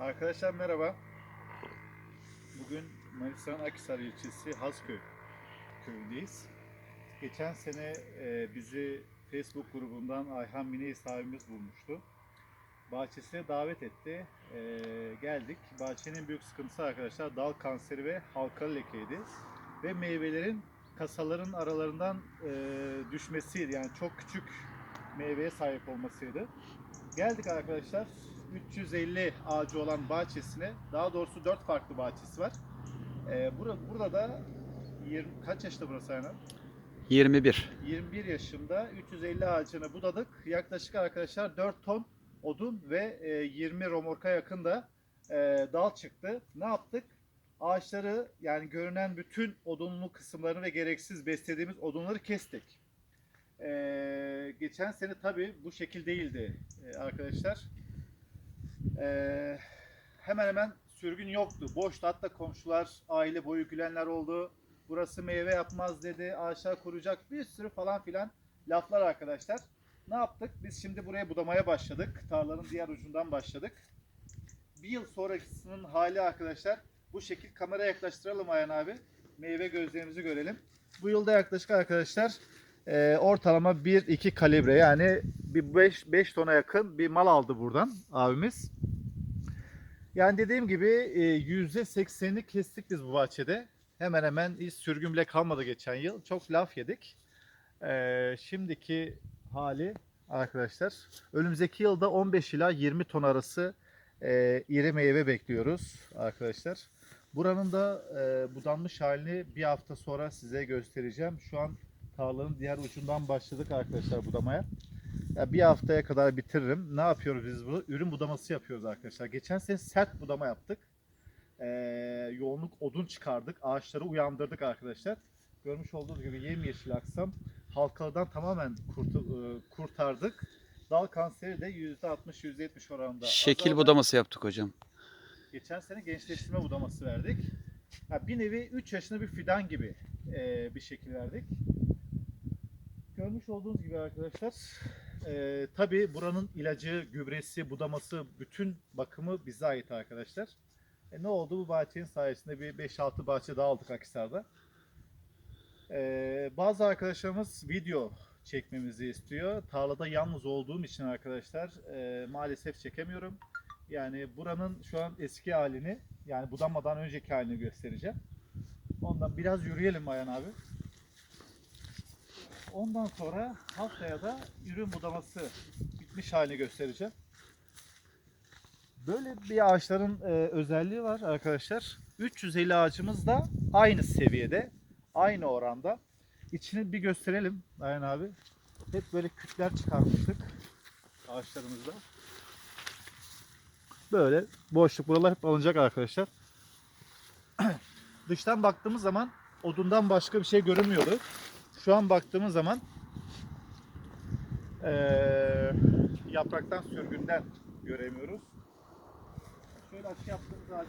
Arkadaşlar merhaba. Bugün Manisa'nın Akhisar ilçesi Hasköy köyündeyiz. Geçen sene e, bizi Facebook grubundan Ayhan Mine sahibimiz bulmuştu. Bahçesine davet etti. E, geldik. Bahçenin büyük sıkıntısı arkadaşlar dal kanseri ve halkalı lekeydi. Ve meyvelerin kasaların aralarından e. Yani çok küçük meyveye sahip olmasıydı. Geldik arkadaşlar. 350 ağacı olan bahçesine, daha doğrusu 4 farklı bahçesi var. Ee, burada, burada da 20, kaç yaşında burası Aynen? 21. 21 yaşında 350 ağacını budadık. Yaklaşık arkadaşlar 4 ton odun ve e, 20 romorka yakın da e, dal çıktı. Ne yaptık? Ağaçları yani görünen bütün odunlu kısımlarını ve gereksiz beslediğimiz odunları kestik. E, geçen sene tabi bu şekil değildi e, arkadaşlar. E, hemen hemen sürgün yoktu. Boştu hatta komşular aile boyu gülenler oldu burası meyve yapmaz dedi, ağaçlar kuracak bir sürü falan filan laflar arkadaşlar. Ne yaptık? Biz şimdi buraya budamaya başladık. Tarlanın diğer ucundan başladık. Bir yıl sonrasının hali arkadaşlar bu şekil kamera yaklaştıralım Ayhan abi. Meyve gözlerimizi görelim. Bu yılda yaklaşık arkadaşlar e, ortalama 1-2 kalibre yani bir 5, 5 tona yakın bir mal aldı buradan abimiz. Yani dediğim gibi e, %80'ini kestik biz bu bahçede hemen hemen hiç sürgün bile kalmadı geçen yıl. Çok laf yedik. Ee, şimdiki hali arkadaşlar önümüzdeki yılda 15 ila 20 ton arası e, iri meyve bekliyoruz arkadaşlar. Buranın da e, budanmış halini bir hafta sonra size göstereceğim. Şu an tarlanın diğer ucundan başladık arkadaşlar budamaya. Ya bir haftaya kadar bitiririm. Ne yapıyoruz biz bunu? Ürün budaması yapıyoruz arkadaşlar. Geçen sene sert budama yaptık e, yoğunluk odun çıkardık. Ağaçları uyandırdık arkadaşlar. Görmüş olduğunuz gibi yemyeşil aksam halkalıdan tamamen kurtu- e, kurtardık. Dal kanseri de %60-%70 oranında. Şekil azaldı. budaması yaptık hocam. Geçen sene gençleştirme budaması verdik. Ha, bir nevi 3 yaşında bir fidan gibi e, bir şekil verdik. Görmüş olduğunuz gibi arkadaşlar e, tabi buranın ilacı, gübresi, budaması, bütün bakımı bize ait arkadaşlar. E, ne oldu bu bahçenin sayesinde bir 5-6 bahçe daha aldık Akhisar'da. E, bazı arkadaşlarımız video çekmemizi istiyor. Tarlada yalnız olduğum için arkadaşlar e, maalesef çekemiyorum. Yani buranın şu an eski halini yani budanmadan önceki halini göstereceğim. Ondan biraz yürüyelim Ayhan abi. Ondan sonra haftaya da ürün budaması bitmiş halini göstereceğim. Böyle bir ağaçların e, özelliği var arkadaşlar. 350 ağacımız da aynı seviyede, aynı oranda. İçini bir gösterelim Ayhan abi. Hep böyle kütler çıkarmıştık ağaçlarımızda. Böyle boşluk buralar hep alınacak arkadaşlar. Dıştan baktığımız zaman odundan başka bir şey görünmüyordu. Şu an baktığımız zaman eee, yapraktan sürgünden göremiyoruz. Şöyle açı yaptığımız